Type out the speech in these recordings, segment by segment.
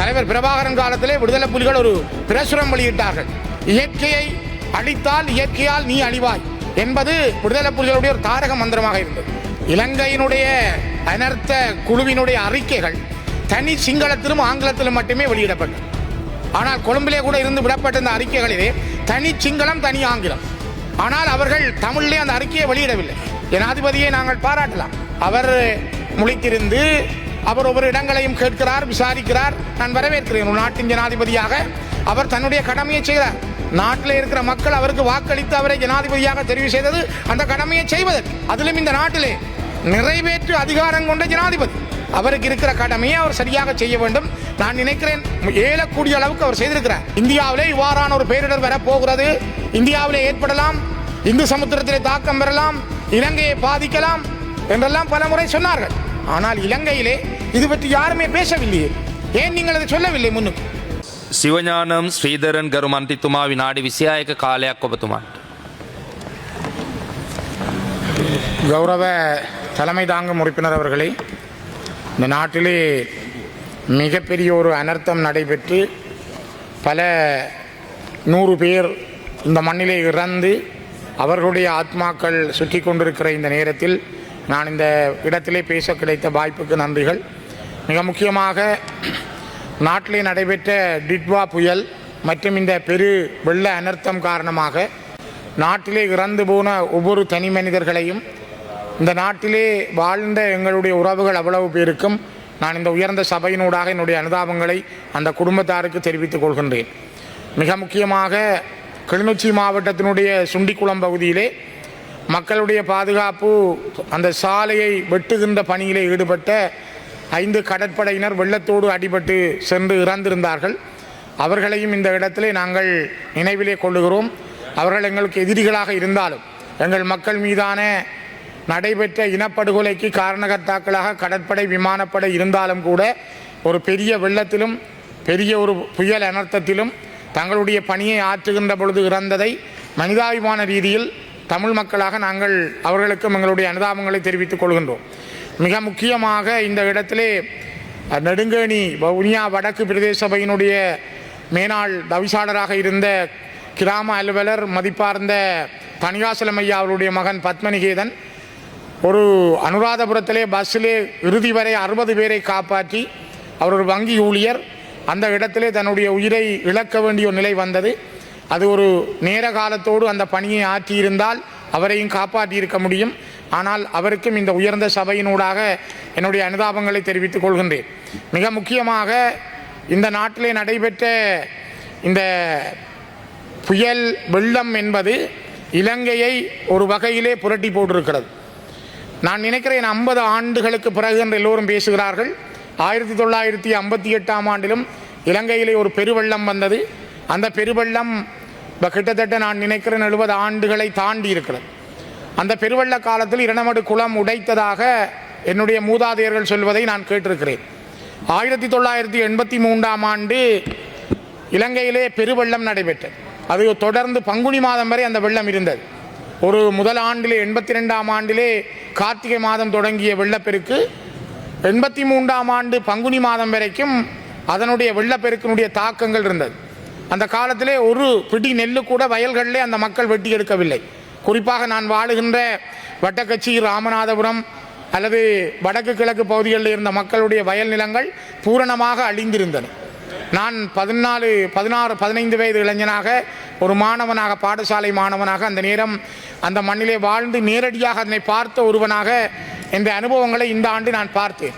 தலைவர் பிரபாகரன் காலத்திலே விடுதலை புலிகள் ஒரு பிரசுரம் வெளியிட்டார்கள். இயற்கையை அழித்தால் இயற்கையால் நீ அழிவாய் என்பது விடுதலை புலிகளுடைய ஒரு தாரக மந்திரமாக இருந்தது. இலங்கையினுடைய அனர்த்த குழுவினுடைய அறிக்கைகள் தனி சிங்களத்திலும் ஆங்கிலத்திலும் மட்டுமே வெளியிடப்பட்டது ஆனால் கொழும்பிலே கூட இருந்து விடப்பட்ட இந்த அறிக்கைகளிலே தனி சிங்களம் தனி ஆங்கிலம். ஆனால் அவர்கள் தமிழிலே அந்த அறிக்கையை வெளியிடவில்லை. ஜனாதிபதியை நாங்கள் பாராட்டலாம். அவர் முழித்திருந்து அவர் ஒவ்வொரு இடங்களையும் கேட்கிறார் விசாரிக்கிறார். நான் வரவேற்கிறேன் ஒரு நாட்டின் ஜனாதிபதியாக. அவர் தன்னுடைய கடமையை செய்கிறார் நாட்டில் இருக்கிற மக்கள் அவருக்கு வாக்களித்து அவரை ஜனாதிபதியாக தெரிவு செய்தது அந்த கடமையை செய்வதற்கு. அதிலும் இந்த நாட்டிலே நிறைவேற்று அதிகாரம் கொண்ட ஜனாதிபதி. அவருக்கு இருக்கிற கடமையை அவர் சரியாக செய்ய வேண்டும். நான் நினைக்கிறேன் ஏலக்கூடிய அளவுக்கு அவர் செய்திருக்கிறார். இந்தியாவிலே இவ்வாறான ஒரு பேரிடர் வரப்போகிறது. இந்தியாவிலே ஏற்படலாம். இந்து சமுத்திரத்திலே தாக்கம் பெறலாம். இலங்கையை பாதிக்கலாம் என்றெல்லாம் பல முறை சொன்னார்கள். ஆனால் இலங்கையிலே இது பற்றி யாருமே பேசவில்லையே ஏன் நீங்கள் அதை சொல்லவில்லை முன்னுக்கு සිවඥානම් ශ්‍රීදරන් ගරු මන්තිතුමා විනාඩි විසියායක කාලයක් ඔබතුමාට. கௌரவ தலைமை தாங்கும் உறுப்பினர் அவர்களே இந்த நாட்டிலே மிகப்பெரிய ஒரு அனர்த்தம் நடைபெற்று பல நூறு பேர் இந்த மண்ணிலே இறந்து அவர்களுடைய ஆத்மாக்கள் சுற்றி கொண்டிருக்கிற இந்த நேரத்தில் நான் இந்த இடத்திலே பேச கிடைத்த வாய்ப்புக்கு நன்றிகள். மிக முக்கியமாக நாட்டிலே நடைபெற்ற டிட்வா புயல் மற்றும் இந்த பெரு வெள்ள அனர்த்தம் காரணமாக நாட்டிலே இறந்து போன ஒவ்வொரு தனி மனிதர்களையும் இந்த நாட்டிலே வாழ்ந்த எங்களுடைய உறவுகள் அவ்வளவு பேருக்கும் நான் இந்த உயர்ந்த சபையினூடாக என்னுடைய அனுதாபங்களை அந்த குடும்பத்தாருக்கு தெரிவித்துக் கொள்கின்றேன். மிக முக்கியமாக கிளிநொச்சி மாவட்டத்தினுடைய சுண்டிக்குளம் பகுதியிலே மக்களுடைய பாதுகாப்பு அந்த சாலையை வெட்டுகின்ற பணியிலே ஈடுபட்ட ஐந்து கடற்படையினர் வெள்ளத்தோடு அடிபட்டு சென்று இறந்திருந்தார்கள். அவர்களையும் இந்த இடத்திலே நாங்கள் நினைவிலே கொள்ளுகிறோம். அவர்கள் எங்களுக்கு எதிரிகளாக இருந்தாலும் எங்கள் மக்கள் மீதான நடைபெற்ற இனப்படுகொலைக்கு காரணகர்த்தாக்களாக கடற்படை விமானப்படை இருந்தாலும் கூட ஒரு பெரிய வெள்ளத்திலும் பெரிய ஒரு புயல் அனர்த்தத்திலும் தங்களுடைய பணியை ஆற்றுகின்ற பொழுது இறந்ததை மனிதாபிமான ரீதியில் தமிழ் மக்களாக நாங்கள் அவர்களுக்கும் எங்களுடைய அனுதாபங்களை தெரிவித்துக் கொள்கின்றோம். மிக முக்கியமாக இந்த இடத்திலே நெடுங்கேணி வவுனியா வடக்கு பிரதேச சபையினுடைய மேனாள் தவிசாளராக இருந்த கிராம அலுவலர் மதிப்பார்ந்த தனியாசலம் அவருடைய மகன் பத்மநிகேதன் ஒரு அனுராதபுரத்திலே பஸ்ஸிலே இறுதி வரை அறுபது பேரை காப்பாற்றி அவர் ஒரு வங்கி ஊழியர். அந்த இடத்திலே தன்னுடைய உயிரை இழக்க வேண்டிய ஒரு நிலை வந்தது. அது ஒரு நேர காலத்தோடு அந்த பணியை ஆற்றியிருந்தால் அவரையும் காப்பாற்றியிருக்க முடியும். ஆனால் அவருக்கும் இந்த உயர்ந்த சபையினூடாக என்னுடைய அனுதாபங்களை தெரிவித்துக் கொள்கின்றேன். மிக முக்கியமாக இந்த நாட்டிலே நடைபெற்ற இந்த புயல் வெள்ளம் என்பது இலங்கையை ஒரு வகையிலே புரட்டி போட்டிருக்கிறது. நான் நினைக்கிறேன் ஐம்பது ஆண்டுகளுக்கு பிறகு என்று எல்லோரும் பேசுகிறார்கள். ஆயிரத்தி தொள்ளாயிரத்தி ஐம்பத்தி எட்டாம் ஆண்டிலும் இலங்கையிலே ஒரு பெருவெள்ளம் வந்தது. அந்த பெருவெள்ளம் இப்போ கிட்டத்தட்ட நான் நினைக்கிறேன் எழுபது ஆண்டுகளை தாண்டி இருக்கிறது. அந்த பெருவெள்ள காலத்தில் இரணமடு குளம் உடைத்ததாக என்னுடைய மூதாதையர்கள் சொல்வதை நான் கேட்டிருக்கிறேன். ஆயிரத்தி தொள்ளாயிரத்தி எண்பத்தி மூன்றாம் ஆண்டு இலங்கையிலே பெருவெள்ளம் நடைபெற்றது. அது தொடர்ந்து பங்குனி மாதம் வரை அந்த வெள்ளம் இருந்தது. ஒரு முதல் ஆண்டிலே எண்பத்தி ரெண்டாம் ஆண்டிலே கார்த்திகை மாதம் தொடங்கிய வெள்ளப்பெருக்கு எண்பத்தி மூன்றாம் ஆண்டு பங்குனி மாதம் வரைக்கும் அதனுடைய வெள்ளப்பெருக்கினுடைய தாக்கங்கள் இருந்தது. அந்த காலத்திலே ஒரு பிடி நெல்லு கூட வயல்களிலே அந்த மக்கள் வெட்டி எடுக்கவில்லை. குறிப்பாக நான் வாழுகின்ற வட்டக்கச்சி ராமநாதபுரம் அல்லது வடக்கு கிழக்கு பகுதிகளில் இருந்த மக்களுடைய வயல் நிலங்கள் பூரணமாக அழிந்திருந்தன. நான் பதினாலு பதினாறு பதினைந்து வயது இளைஞனாக ஒரு மாணவனாக பாடசாலை மாணவனாக அந்த நேரம் அந்த மண்ணிலே வாழ்ந்து நேரடியாக அதனை பார்த்த ஒருவனாக இந்த அனுபவங்களை இந்த ஆண்டு நான் பார்த்தேன்.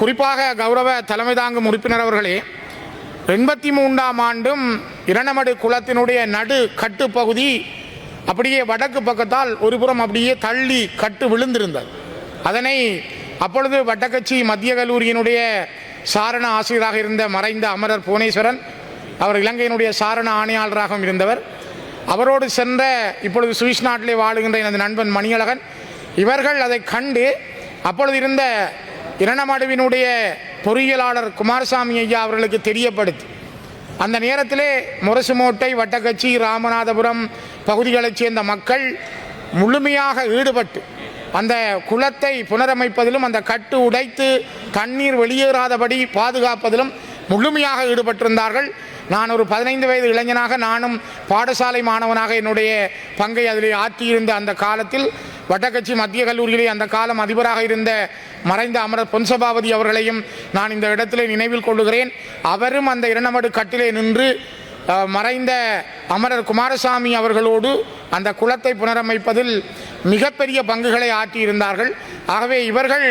குறிப்பாக கௌரவ தலைமை தாங்கும் உறுப்பினர் அவர்களே எண்பத்தி மூன்றாம் ஆண்டும் இரணமடு குளத்தினுடைய நடு கட்டு பகுதி அப்படியே வடக்கு பக்கத்தால் ஒருபுறம் அப்படியே தள்ளி கட்டு விழுந்திருந்தது. அதனை அப்பொழுது வட்டக்கட்சி மத்திய கல்லூரியினுடைய சாரண ஆசிரியராக இருந்த மறைந்த அமரர் புவனேஸ்வரன் அவர் இலங்கையினுடைய சாரண ஆணையாளராகவும் இருந்தவர். அவரோடு சென்ற இப்பொழுது சுவிஸ் நாட்டிலே வாழுகின்ற எனது நண்பன் மணியழகன். இவர்கள் அதை கண்டு அப்பொழுது இருந்த இரணமடுவினுடைய பொறியியலாளர் குமாரசாமி ஐயா அவர்களுக்கு தெரியப்படுத்தி அந்த நேரத்திலே முரசுமோட்டை வட்டக்கச்சி ராமநாதபுரம் பகுதிகளைச் சேர்ந்த மக்கள் முழுமையாக ஈடுபட்டு அந்த குளத்தை புனரமைப்பதிலும் அந்த கட்டு உடைத்து தண்ணீர் வெளியேறாதபடி பாதுகாப்பதிலும் முழுமையாக ஈடுபட்டிருந்தார்கள். நான் ஒரு பதினைந்து வயது இளைஞனாக நானும் பாடசாலை மாணவனாக என்னுடைய பங்கை அதிலே ஆற்றியிருந்த அந்த காலத்தில் வட்டக்கட்சி மத்திய கல்லூரியிலே அந்த காலம் அதிபராக இருந்த மறைந்த அமரர் பொன்சபாவதி அவர்களையும் நான் இந்த இடத்திலே நினைவில் கொள்ளுகிறேன். அவரும் அந்த இரண்டமடு கட்டிலே நின்று மறைந்த அமரர் குமாரசாமி அவர்களோடு அந்த குளத்தை புனரமைப்பதில் மிகப்பெரிய பங்குகளை ஆற்றியிருந்தார்கள். ஆகவே இவர்கள்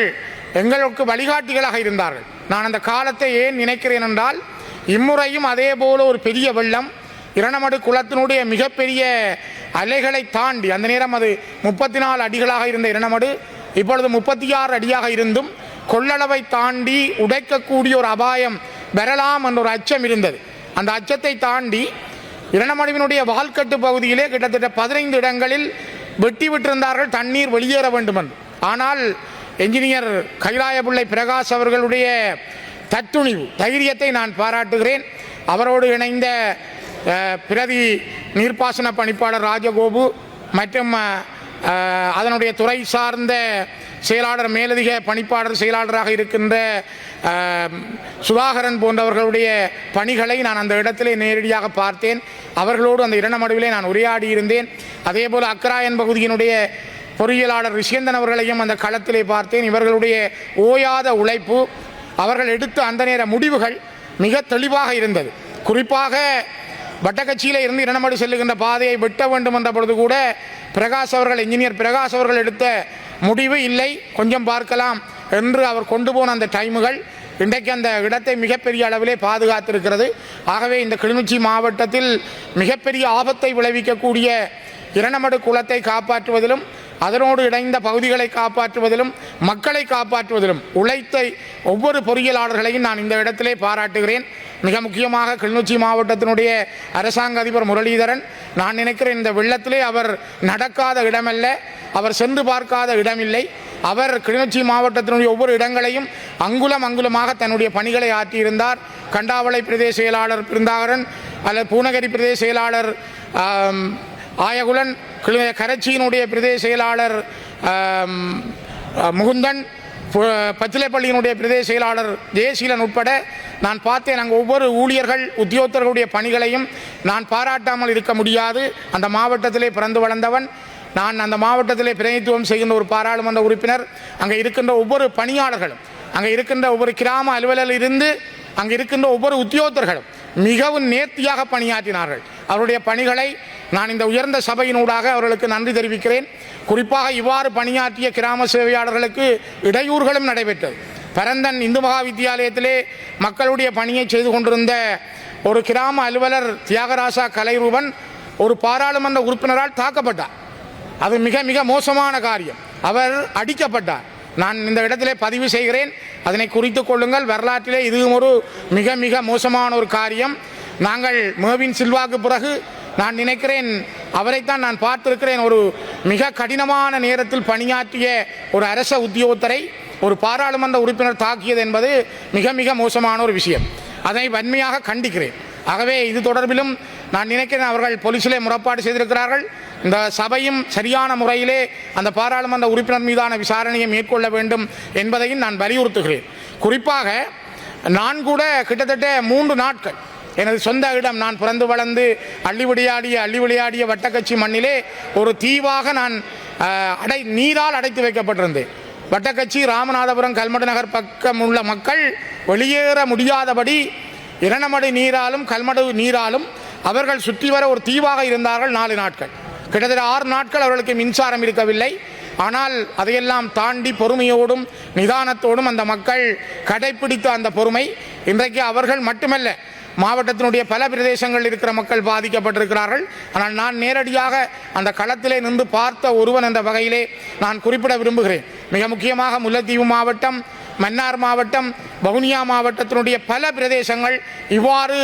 எங்களுக்கு வழிகாட்டிகளாக இருந்தார்கள். நான் அந்த காலத்தை ஏன் நினைக்கிறேன் என்றால் இம்முறையும் அதே போல ஒரு பெரிய வெள்ளம். இரணமடு குளத்தினுடைய மிகப்பெரிய அலைகளை தாண்டி அந்த நேரம் அது முப்பத்தி நாலு அடிகளாக இருந்த இரணமடு இப்பொழுது முப்பத்தி ஆறு அடியாக இருந்தும் கொள்ளளவை தாண்டி உடைக்கக்கூடிய ஒரு அபாயம் பெறலாம் என்ற ஒரு அச்சம் இருந்தது. அந்த அச்சத்தை தாண்டி இரணமடுவினுடைய வால்கட்டு பகுதியிலே கிட்டத்தட்ட பதினைந்து இடங்களில் வெட்டி விட்டிருந்தார்கள் தண்ணீர் வெளியேற வேண்டும் என்று ஆனால் என்ஜினியர் கைலாயபிள்ளை பிரகாஷ் அவர்களுடைய தத்துணிவு தைரியத்தை நான் பாராட்டுகிறேன். அவரோடு இணைந்த பிரதி நீர்ப்பாசன பணிப்பாளர் ராஜகோபு மற்றும் அதனுடைய துறை சார்ந்த செயலாளர் மேலதிக பணிப்பாளர் செயலாளராக இருக்கின்ற சுதாகரன் போன்றவர்களுடைய பணிகளை நான் அந்த இடத்திலே நேரடியாக பார்த்தேன். அவர்களோடு அந்த இரணமடுவிலே நான் உரையாடி இருந்தேன். அதே போல் அக்கராயன் பகுதியினுடைய பொறியியலாளர் ரிஷேந்தன் அவர்களையும் அந்த களத்திலே பார்த்தேன். இவர்களுடைய ஓயாத உழைப்பு அவர்கள் எடுத்த அந்த நேர முடிவுகள் மிக தெளிவாக இருந்தது. குறிப்பாக வட்டக்கட்சியில் இருந்து இரணமடு செல்லுகின்ற பாதையை வெட்ட வேண்டும் என்ற பொழுது கூட பிரகாஷ் அவர்கள் இன்ஜினியர் பிரகாஷ் அவர்கள் எடுத்த முடிவு இல்லை. கொஞ்சம் பார்க்கலாம் என்று அவர் கொண்டு போன அந்த டைமுகள் இன்றைக்கு அந்த இடத்தை மிகப்பெரிய அளவிலே பாதுகாத்திருக்கிறது. ஆகவே இந்த கிளிநொச்சி மாவட்டத்தில் மிகப்பெரிய ஆபத்தை விளைவிக்கக்கூடிய இரணமடு குளத்தை காப்பாற்றுவதிலும் அதனோடு இணைந்த பகுதிகளை காப்பாற்றுவதிலும் மக்களை காப்பாற்றுவதிலும் உழைத்த ஒவ்வொரு பொறியியலாளர்களையும் நான் இந்த இடத்திலே பாராட்டுகிறேன். மிக முக்கியமாக கிளிநொச்சி மாவட்டத்தினுடைய அரசாங்க அதிபர் முரளிதரன். நான் நினைக்கிறேன் இந்த வெள்ளத்திலே அவர் நடக்காத இடமல்ல அவர் சென்று பார்க்காத இடமில்லை. அவர் கிளிநொச்சி மாவட்டத்தினுடைய ஒவ்வொரு இடங்களையும் அங்குலம் அங்குலமாக தன்னுடைய பணிகளை ஆற்றியிருந்தார். கண்டாவளை பிரதேச செயலாளர் பிருந்தாகரன் அல்லது பூனகிரி பிரதேச செயலாளர் ஆயகுலன் கிளி- கரச்சியினுடைய பிரதேச செயலாளர் முகுந்தன் பு- பச்சிலைப்பள்ளியினுடைய பிரதேச செயலாளர் ஜெயசீலன் உட்பட நான் பார்த்தேன் அங்கே ஒவ்வொரு ஊழியர்கள் உத்தியோகத்தர்களுடைய பணிகளையும் நான் பாராட்டாமல் இருக்க முடியாது. அந்த மாவட்டத்திலே பிறந்து வளர்ந்தவன் நான் அந்த மாவட்டத்திலே பிரதிநிதித்துவம் செய்கின்ற ஒரு பாராளுமன்ற உறுப்பினர் அங்கே இருக்கின்ற ஒவ்வொரு பணியாளர்களும் அங்கே இருக்கின்ற ஒவ்வொரு கிராம அலுவலரில் இருந்து அங்கே இருக்கின்ற ஒவ்வொரு உத்தியோகத்தர்களும் மிகவும் நேர்த்தியாக பணியாற்றினார்கள். அவருடைய பணிகளை நான் இந்த உயர்ந்த சபையினூடாக அவர்களுக்கு நன்றி தெரிவிக்கிறேன். குறிப்பாக இவ்வாறு பணியாற்றிய கிராம சேவையாளர்களுக்கு இடையூறுகளும் நடைபெற்றது. பரந்தன் இந்து மகா வித்தியாலயத்திலே மக்களுடைய பணியை செய்து கொண்டிருந்த ஒரு கிராம அலுவலர் தியாகராசா கலைரூபன் ஒரு பாராளுமன்ற உறுப்பினரால் தாக்கப்பட்டார். அது மிக மிக மோசமான காரியம். அவர் அடிக்கப்பட்டார். நான் இந்த இடத்திலே பதிவு செய்கிறேன். அதனை குறித்து கொள்ளுங்கள். வரலாற்றிலே இதுவும் ஒரு மிக மிக மோசமான ஒரு காரியம். நாங்கள் மேவின் சில்வாக்கு பிறகு நான் நினைக்கிறேன் அவரைத்தான் நான் பார்த்திருக்கிறேன். ஒரு மிக கடினமான நேரத்தில் பணியாற்றிய ஒரு அரச உத்தியோகத்தரை ஒரு பாராளுமன்ற உறுப்பினர் தாக்கியது என்பது மிக மிக மோசமான ஒரு விஷயம். அதனை வன்மையாக கண்டிக்கிறேன். ஆகவே இது தொடர்பிலும் நான் நினைக்கிறேன் அவர்கள் போலீசிலே முறைப்பாடு செய்திருக்கிறார்கள். இந்த சபையும் சரியான முறையிலே அந்த பாராளுமன்ற உறுப்பினர் மீதான விசாரணையை மேற்கொள்ள வேண்டும் என்பதையும் நான் வலியுறுத்துகிறேன். குறிப்பாக நான் கூட கிட்டத்தட்ட மூன்று நாட்கள் எனது சொந்த இடம். நான் பிறந்து வளர்ந்து அள்ளி விளையாடிய அள்ளி விளையாடிய வட்டக்கட்சி மண்ணிலே ஒரு தீவாக நான் அடை நீரால் அடைத்து வைக்கப்பட்டிருந்தேன். வட்டக்கட்சி ராமநாதபுரம் கல்மடு நகர் பக்கம் உள்ள மக்கள் வெளியேற முடியாதபடி இரணமடை நீராலும் கல்மடு நீராலும் அவர்கள் சுற்றி வர ஒரு தீவாக இருந்தார்கள் நாலு நாட்கள். கிட்டத்தட்ட ஆறு நாட்கள் அவர்களுக்கு மின்சாரம் இருக்கவில்லை. ஆனால் அதையெல்லாம் தாண்டி பொறுமையோடும் நிதானத்தோடும் அந்த மக்கள் கடைப்பிடித்த அந்த பொறுமை இன்றைக்கு அவர்கள் மட்டுமல்ல. மாவட்டத்தினுடைய பல பிரதேசங்களில் இருக்கிற மக்கள் பாதிக்கப்பட்டிருக்கிறார்கள். ஆனால் நான் நேரடியாக அந்த களத்திலே நின்று பார்த்த ஒருவன் என்ற வகையிலே நான் குறிப்பிட விரும்புகிறேன். மிக முக்கியமாக முல்லைத்தீவு மாவட்டம் மன்னார் மாவட்டம் வவுனியா மாவட்டத்தினுடைய பல பிரதேசங்கள் இவ்வாறு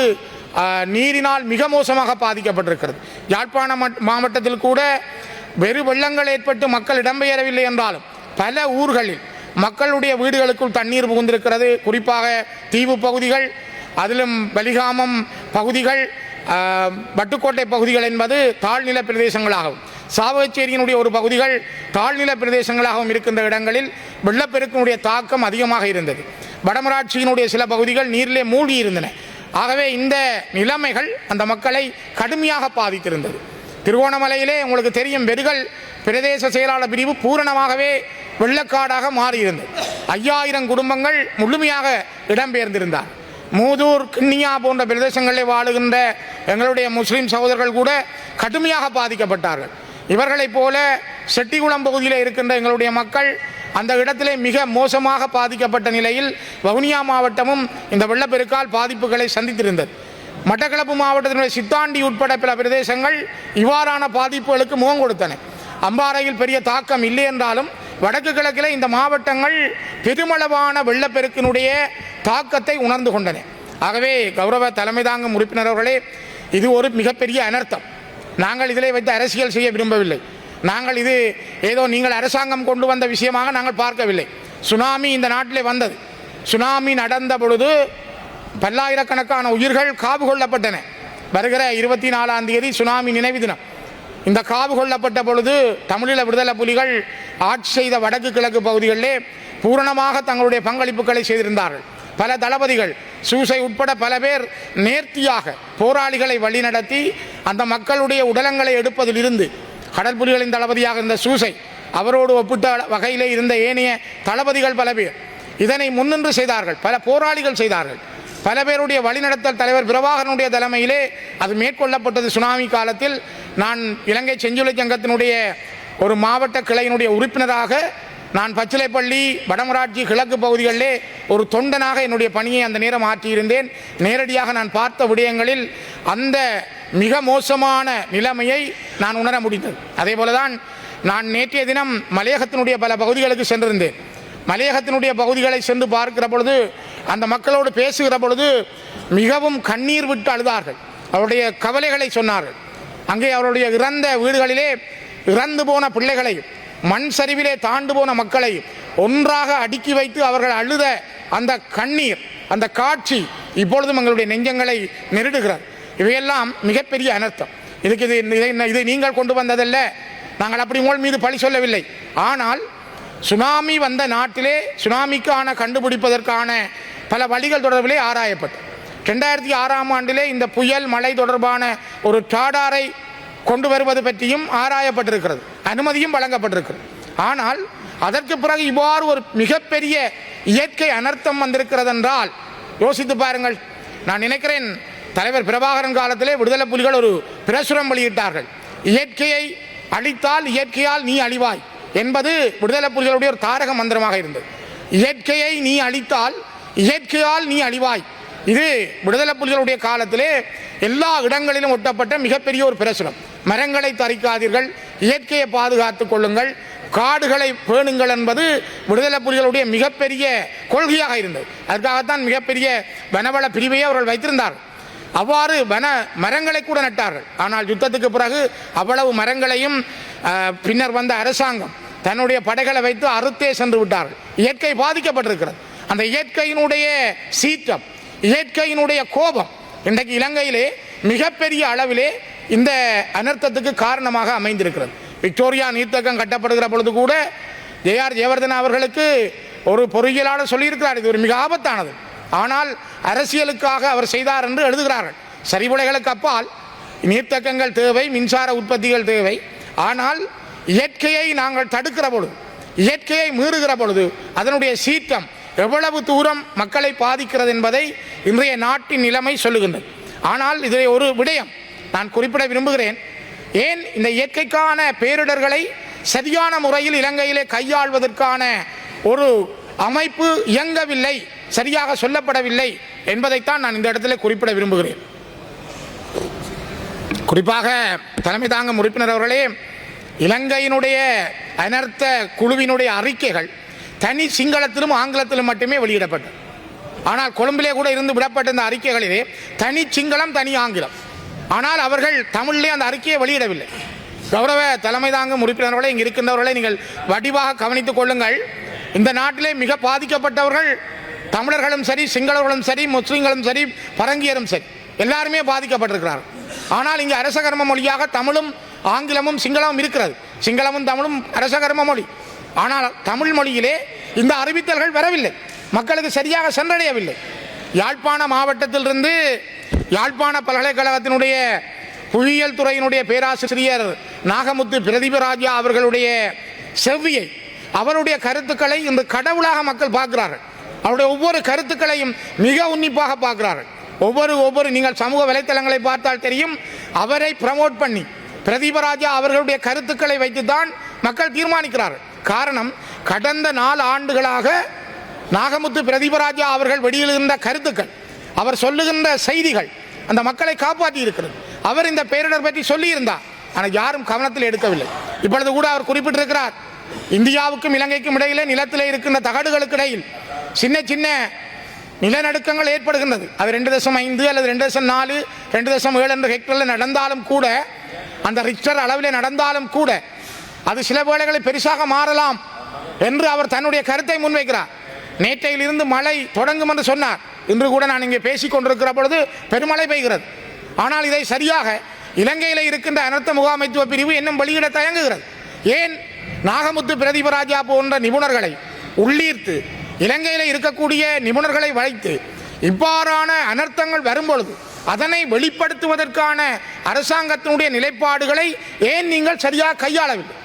நீரினால் மிக மோசமாக பாதிக்கப்பட்டிருக்கிறது. யாழ்ப்பாண மாவட்டத்தில் கூட வெறு வெள்ளங்கள் ஏற்பட்டு மக்கள் இடம்பெயரவில்லை என்றாலும் பல ஊர்களில் மக்களுடைய வீடுகளுக்குள் தண்ணீர் புகுந்திருக்கிறது. குறிப்பாக தீவு பகுதிகள் அதிலும் பலிகாமம் பகுதிகள் வட்டுக்கோட்டை பகுதிகள் என்பது தாழ்நில பிரதேசங்களாகும். சாவகச்சேரியினுடைய ஒரு பகுதிகள் தாழ்நில பிரதேசங்களாகவும் இருக்கின்ற இடங்களில் வெள்ளப்பெருக்கினுடைய தாக்கம் அதிகமாக இருந்தது. வடமராட்சியினுடைய சில பகுதிகள் நீரிலே மூழ்கி இருந்தன. ஆகவே இந்த நிலைமைகள் அந்த மக்களை கடுமையாக பாதித்திருந்தது. திருவோணமலையிலே உங்களுக்கு தெரியும் வெறுகள் பிரதேச செயலாளர் பிரிவு பூரணமாகவே வெள்ளக்காடாக மாறியிருந்தது. ஐயாயிரம் குடும்பங்கள் முழுமையாக இடம்பெயர்ந்திருந்தார் மூதூர் கிண்ணியா போன்ற பிரதேசங்களில் வாழுகின்ற எங்களுடைய முஸ்லீம் சகோதரர்கள் கூட கடுமையாக பாதிக்கப்பட்டார்கள். இவர்களைப் போல செட்டிகுளம் பகுதியில் இருக்கின்ற எங்களுடைய மக்கள் அந்த இடத்திலே மிக மோசமாக பாதிக்கப்பட்ட நிலையில் வவுனியா மாவட்டமும் இந்த வெள்ளப்பெருக்கால் பாதிப்புகளை சந்தித்திருந்தது. மட்டக்களப்பு மாவட்டத்தினுடைய சித்தாண்டி உட்பட பல பிரதேசங்கள் இவ்வாறான பாதிப்புகளுக்கு முகம் கொடுத்தன. அம்பாறையில் பெரிய தாக்கம் இல்லை என்றாலும் வடக்கு கிழக்கில் இந்த மாவட்டங்கள் பெருமளவான வெள்ளப்பெருக்கினுடைய தாக்கத்தை உணர்ந்து கொண்டன. ஆகவே கௌரவ தலைமை தாங்கும் உறுப்பினர் அவர்களே இது ஒரு மிகப்பெரிய அனர்த்தம். நாங்கள் இதிலே வைத்து அரசியல் செய்ய விரும்பவில்லை. நாங்கள் இது ஏதோ நீங்கள் அரசாங்கம் கொண்டு வந்த விஷயமாக நாங்கள் பார்க்கவில்லை. சுனாமி இந்த நாட்டிலே வந்தது. சுனாமி நடந்த பொழுது பல்லாயிரக்கணக்கான உயிர்கள் காவு கொள்ளப்பட்டன. வருகிற இருபத்தி நாலாம் தேதி சுனாமி நினைவு தினம். இந்த காவு கொள்ளப்பட்ட பொழுது தமிழீழ விடுதலை புலிகள் ஆட்சி செய்த வடக்கு கிழக்கு பகுதிகளிலே பூரணமாக தங்களுடைய பங்களிப்புகளை செய்திருந்தார்கள். பல தளபதிகள் சூசை உட்பட பல பேர் நேர்த்தியாக போராளிகளை வழிநடத்தி அந்த மக்களுடைய உடலங்களை எடுப்பதிலிருந்து கடல் புலிகளின் தளபதியாக இருந்த சூசை அவரோடு ஒப்பிட்ட வகையிலே இருந்த ஏனைய தளபதிகள் பல பேர் இதனை முன்னின்று செய்தார்கள். பல போராளிகள் செய்தார்கள். பல பேருடைய வழிநடத்தல் தலைவர் பிரபாகரனுடைய தலைமையிலே அது மேற்கொள்ளப்பட்டது. சுனாமி காலத்தில் நான் இலங்கை செஞ்சுளை சங்கத்தினுடைய ஒரு மாவட்ட கிளையினுடைய உறுப்பினராக நான் பச்சிலைப்பள்ளி வடமராட்சி கிழக்கு பகுதிகளிலே ஒரு தொண்டனாக என்னுடைய பணியை அந்த நேரம் ஆற்றியிருந்தேன். நேரடியாக நான் பார்த்த விடயங்களில் அந்த மிக மோசமான நிலைமையை நான் உணர முடிந்தது. அதே போலதான் நான் நேற்றைய தினம் மலையகத்தினுடைய பல பகுதிகளுக்கு சென்றிருந்தேன். மலையகத்தினுடைய பகுதிகளை சென்று பார்க்கிற பொழுது அந்த மக்களோடு பேசுகிற பொழுது மிகவும் கண்ணீர் விட்டு அழுதார்கள். அவருடைய கவலைகளை சொன்னார்கள். அங்கே அவருடைய இறந்த வீடுகளிலே இறந்து போன பிள்ளைகளையும் மண் சரிவிலே தாண்டு போன மக்களை ஒன்றாக அடுக்கி வைத்து அவர்கள் அழுத அந்த கண்ணீர் அந்த காட்சி இப்பொழுதும் எங்களுடைய நெஞ்சங்களை நெருடுகிறது. இவையெல்லாம் மிகப்பெரிய அனர்த்தம். இதுக்கு இது இதை இதை நீங்கள் கொண்டு வந்ததல்ல. நாங்கள் அப்படி உங்கள் மீது பழி சொல்லவில்லை. ஆனால் சுனாமி வந்த நாட்டிலே சுனாமிக்கான கண்டுபிடிப்பதற்கான பல வழிகள் தொடர்பிலே ஆராயப்பட்டது. ரெண்டாயிரத்தி ஆறாம் ஆண்டிலே இந்த புயல் மழை தொடர்பான ஒரு டாடாரை கொண்டு வருவது பற்றியும் ஆராயப்பட்டிருக்கிறது. அனுமதியும் வழங்கப்பட்டிருக்கிறது ஆனால் அதற்கு பிறகு இவ்வாறு ஒரு மிகப்பெரிய இயற்கை அனர்த்தம் வந்திருக்கிறது என்றால் யோசித்து பாருங்கள். நான் நினைக்கிறேன் தலைவர் பிரபாகரன் காலத்திலே விடுதலை புலிகள் ஒரு பிரசுரம் வெளியிட்டார்கள். இயற்கையை அழித்தால் இயற்கையால் நீ அழிவாய் என்பது விடுதலை புலிகளுடைய ஒரு தாரக மந்திரமாக இருந்தது. இயற்கையை நீ அழித்தால் இயற்கையால் நீ அழிவாய். இது விடுதலை புலிகளுடைய காலத்திலே எல்லா இடங்களிலும் ஒட்டப்பட்ட மிகப்பெரிய ஒரு பிரசுரம். மரங்களை தரிக்காதீர்கள் இயற்கையை பாதுகாத்துக் கொள்ளுங்கள். காடுகளை பேணுங்கள் என்பது விடுதலை புலிகளுடைய மிகப்பெரிய கொள்கையாக இருந்தது. அதற்காகத்தான் மிகப்பெரிய வனவள பிரிவையை அவர்கள் வைத்திருந்தார்கள். அவ்வாறு வன மரங்களை கூட நட்டார்கள். ஆனால் யுத்தத்துக்கு பிறகு அவ்வளவு மரங்களையும் பின்னர் வந்த அரசாங்கம் தன்னுடைய படைகளை வைத்து அறுத்தே சென்று விட்டார்கள். இயற்கை பாதிக்கப்பட்டிருக்கிறது. அந்த இயற்கையினுடைய சீற்றம் இயற்கையினுடைய கோபம் இன்றைக்கு இலங்கையிலே மிகப்பெரிய அளவிலே இந்த அனர்த்தத்துக்கு காரணமாக அமைந்திருக்கிறது. விக்டோரியா நீர்த்தக்கம் கட்டப்படுகிற பொழுது கூட ஜேஆர் ஜெயவர்தன் அவர்களுக்கு ஒரு பொறியியலாளர் சொல்லியிருக்கிறார். இது ஒரு மிக ஆபத்தானது. ஆனால் அரசியலுக்காக அவர் செய்தார் என்று எழுதுகிறார்கள். சரிவுலைகளுக்கு அப்பால் நீர்த்தக்கங்கள் தேவை மின்சார உற்பத்திகள் தேவை. ஆனால் இயற்கையை நாங்கள் தடுக்கிற பொழுது இயற்கையை மீறுகிற பொழுது அதனுடைய சீற்றம் எவ்வளவு தூரம் மக்களை பாதிக்கிறது என்பதை இன்றைய நாட்டின் நிலைமை சொல்லுகின்றது. ஆனால் இதில் ஒரு விடயம் நான் குறிப்பிட விரும்புகிறேன். ஏன் இந்த இயற்கைக்கான பேரிடர்களை சரியான முறையில் இலங்கையிலே கையாள்வதற்கான ஒரு அமைப்பு இயங்கவில்லை சரியாக சொல்லப்படவில்லை என்பதைத்தான் நான் இந்த இடத்துல குறிப்பிட விரும்புகிறேன். குறிப்பாக தலைமை தாங்கும் உறுப்பினர் அவர்களே இலங்கையினுடைய அனர்த்த குழுவினுடைய அறிக்கைகள் தனி சிங்களத்திலும் ஆங்கிலத்திலும் மட்டுமே வெளியிடப்பட்டது. ஆனால் கொழும்பிலே கூட இருந்து விடப்பட்ட இந்த அறிக்கைகளிலே தனி சிங்களம் தனி ஆங்கிலம். ஆனால் அவர்கள் தமிழிலே அந்த அறிக்கையை வெளியிடவில்லை. கௌரவ தலைமை தாங்கும் உறுப்பினர்களை இங்கே இருக்கின்றவர்களை நீங்கள் வடிவாக கவனித்துக் கொள்ளுங்கள். இந்த நாட்டிலே மிக பாதிக்கப்பட்டவர்கள் தமிழர்களும் சரி சிங்களவர்களும் சரி முஸ்லீம்களும் சரி பரங்கியரும் சரி எல்லாருமே பாதிக்கப்பட்டிருக்கிறார்கள். ஆனால் இங்கே அரசகர்ம மொழியாக தமிழும் ஆங்கிலமும் சிங்களமும் இருக்கிறது. சிங்களமும் தமிழும் அரசகர்ம மொழி. ஆனால் தமிழ் மொழியிலே இந்த அறிவித்தல்கள் வரவில்லை. மக்களுக்கு சரியாக சென்றடையவில்லை. யாழ்ப்பாண மாவட்டத்திலிருந்து யாழ்ப்பாண பல்கலைக்கழகத்தினுடைய புவியியல் துறையினுடைய பேராசிரியர் நாகமுத்து பிரதிபராஜா அவர்களுடைய செவ்வியை அவருடைய கருத்துக்களை இன்று கடவுளாக மக்கள் பார்க்கிறார்கள். அவருடைய ஒவ்வொரு கருத்துக்களையும் மிக உன்னிப்பாக பார்க்கிறார்கள். ஒவ்வொரு ஒவ்வொரு நீங்கள் சமூக வலைத்தளங்களை பார்த்தால் தெரியும் அவரை ப்ரமோட் பண்ணி பிரதீபராஜா அவர்களுடைய கருத்துக்களை வைத்துதான் மக்கள் தீர்மானிக்கிறார்கள். காரணம் கடந்த நாலு ஆண்டுகளாக நாகமுத்து பிரதீபராஜா அவர்கள் வெளியிடுகின்ற கருத்துக்கள் அவர் சொல்லுகின்ற செய்திகள் அந்த மக்களை காப்பாற்றி இருக்கிறது. அவர் இந்த பேரிடர் பற்றி சொல்லியிருந்தார் ஆனால் யாரும் கவனத்தில் எடுக்கவில்லை. இப்பொழுது கூட அவர் குறிப்பிட்டிருக்கிறார் இந்தியாவுக்கும் இலங்கைக்கும் இடையிலே நிலத்திலே இருக்கின்ற தகடுகளுக்கு இடையில் சின்ன சின்ன நிலநடுக்கங்கள் ஏற்படுகின்றது. அது ரெண்டு தசம் ஐந்து அல்லது ரெண்டு தசம் நாலு ரெண்டு தசம் ஏழு என்ற ஹெக்டரில் நடந்தாலும் கூட அந்த ரிக்டர் அளவிலே நடந்தாலும் கூட அது சில வேளைகளில் பெருசாக மாறலாம் என்று அவர் தன்னுடைய கருத்தை முன்வைக்கிறார். நேற்றையிலிருந்து மழை தொடங்கும் என்று சொன்னார். இன்று கூட நான் இங்கே பேசிக் கொண்டிருக்கிற பொழுது பெருமழை பெய்கிறது. ஆனால் இதை சரியாக இலங்கையில் இருக்கின்ற அனர்த்த முகாமைத்துவ பிரிவு இன்னும் வெளியிட தயங்குகிறது. ஏன்? நாகமுத்து பிரதீபராஜா போன்ற நிபுணர்களை உள்ளீர்த்து இலங்கையில் இருக்கக்கூடிய நிபுணர்களை வைத்து இவ்வாறான அனர்த்தங்கள் வரும்பொழுது அதனை வெளிப்படுத்துவதற்கான அரசாங்கத்தினுடைய நிலைப்பாடுகளை ஏன் நீங்கள் சரியாக கையாளவில்லை?